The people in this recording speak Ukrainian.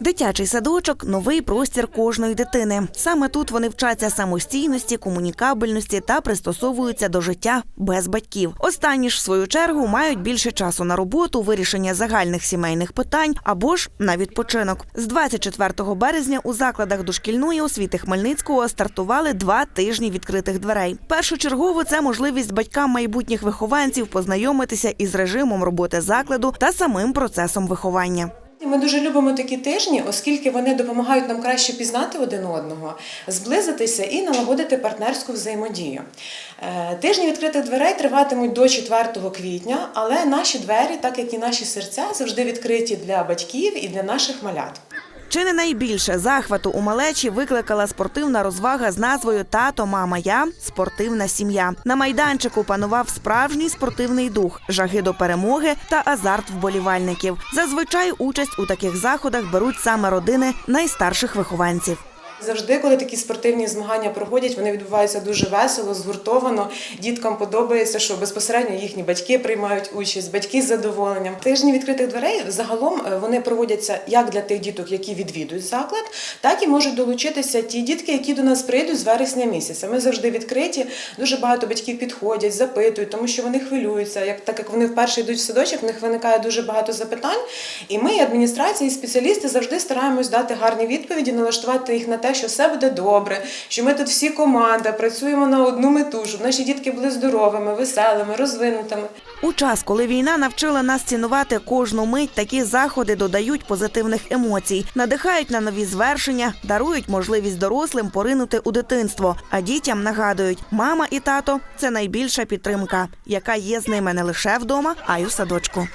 Дитячий садочок новий простір кожної дитини. Саме тут вони вчаться самостійності, комунікабельності та пристосовуються до життя без батьків. Останні ж в свою чергу мають більше часу на роботу, вирішення загальних сімейних питань або ж на відпочинок. З 24 березня у закладах дошкільної освіти Хмельницького стартували два тижні відкритих дверей. Першочергово це можливість батькам майбутніх вихованців познайомитися із режимом роботи закладу та самим процесом виховання. Ми дуже любимо такі тижні, оскільки вони допомагають нам краще пізнати один одного, зблизитися і налагодити партнерську взаємодію. Е, Тижні відкритих дверей триватимуть до 4 квітня, але наші двері, так як і наші серця, завжди відкриті для батьків і для наших малят. Чи не найбільше захвату у малечі викликала спортивна розвага з назвою Тато, мама, я спортивна сім'я. На майданчику панував справжній спортивний дух, жаги до перемоги та азарт вболівальників. Зазвичай участь у таких заходах беруть саме родини найстарших вихованців. Завжди, коли такі спортивні змагання проходять, вони відбуваються дуже весело, згуртовано. Діткам подобається, що безпосередньо їхні батьки приймають участь, батьки з задоволенням. Тижні відкритих дверей загалом е, вони проводяться як для тих діток, які відвідують заклад, так і можуть долучитися ті дітки, які до нас прийдуть з вересня місяця. Ми завжди відкриті. Дуже багато батьків підходять, запитують, тому що вони хвилюються. Як так як вони вперше йдуть в садочок, в них виникає дуже багато запитань. І ми, і адміністрація, і спеціалісти завжди стараємось дати гарні відповіді, налаштувати їх на те, що все буде добре, що ми тут всі команда працюємо на одну мету, щоб наші дітки були здоровими, веселими, розвинутими. У час, коли війна навчила нас цінувати кожну мить, такі заходи додають позитивних емоцій, надихають на нові звершення, дарують можливість дорослим поринути у дитинство. А дітям нагадують, мама і тато це найбільша підтримка, яка є з ними не лише вдома, а й у садочку.